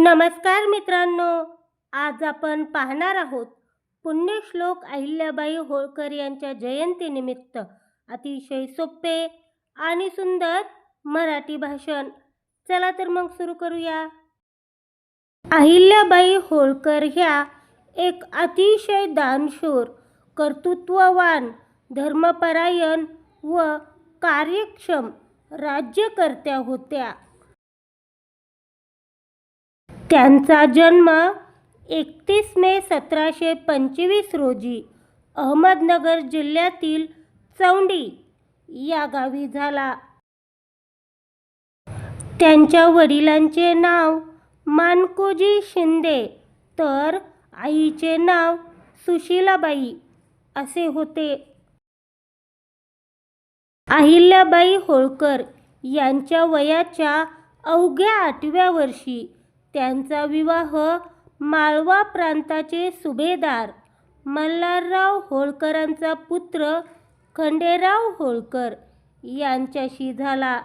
नमस्कार मित्रांनो आज आपण पाहणार आहोत पुण्यश्लोक अहिल्याबाई होळकर यांच्या जयंतीनिमित्त. अतिशय सोपे आणि सुंदर मराठी भाषण. चला तर मग सुरू करूया. अहिल्याबाई होळकर ह्या एक अतिशय दानशूर कर्तृत्ववान धर्मपरायण व कार्यक्षम राज्यकर्त्या होत्या. त्यांचा जन्म एकतीस मे सतराशे पंचवीस रोजी अहमदनगर जिल्ह्यातील चौंडी या गावी झाला. त्यांच्या वडिलांचे नाव मानकोजी शिंदे तर आईचे नाव सुशीलाबाई असे होते. अहिल्याबाई होळकर यांच्या वयाच्या अवघ्या आठव्या वर्षी त्यांचा विवाह माळवा प्रांताचे सुभेदार मल्हारराव होळकरांचा पुत्र खंडेराव होळकर यांच्याशी झाला.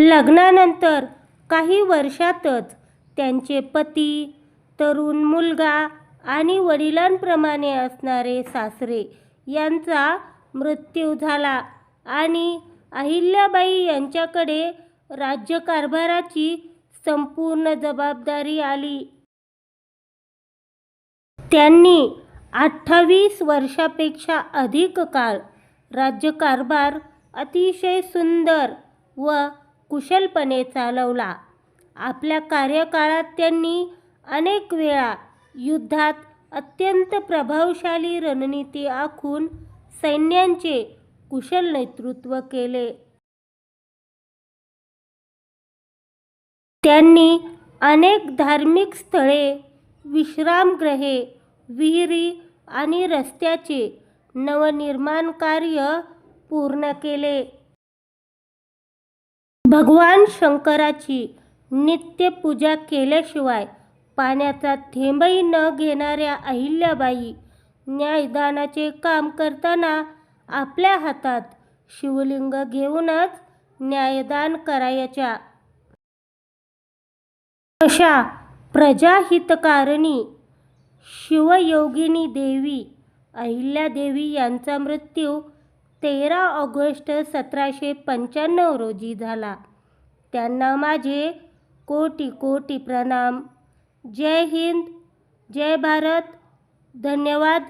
लग्नानंतर काही वर्षातच त्यांचे पती तरुण मुलगा आणि वडिलांप्रमाणे असणारे सासरे यांचा मृत्यू झाला आणि अहिल्याबाई यांच्याकडे राज्यकारभाराची संपूर्ण जबाबदारी आली. त्यांनी अठ्ठावीस वर्षापेक्षा अधिक काळ राज्यकारभार अतिशय सुंदर व कुशलपणे चालवला. आपल्या कार्यकाळात त्यांनी अनेक वेळा युद्धात अत्यंत प्रभावशाली रणनीती आखून सैन्यांचे कुशल नेतृत्व केले. त्यांनी अनेक धार्मिक स्थळे विश्रामगृहे विहिरी आणि रस्त्याचे नवनिर्माण कार्य पूर्ण केले. भगवान शंकराची नित्य पूजा केल्याशिवाय पाण्याचा थेंबही न घेणाऱ्या अहिल्याबाई न्यायदानाचे काम करताना आपल्या हातात शिवलिंग घेऊनच न्यायदान करायच्या. अशा प्रजाहितकारिणी शिवयोगिनी देवी अहिल्यादेवी यांचा मृत्यू तेरा ऑगस्ट सतराशे पंच्याण्णव रोजी झाला. त्यांना माझे कोटी कोटी प्रणाम. जय हिंद जय भारत. धन्यवाद.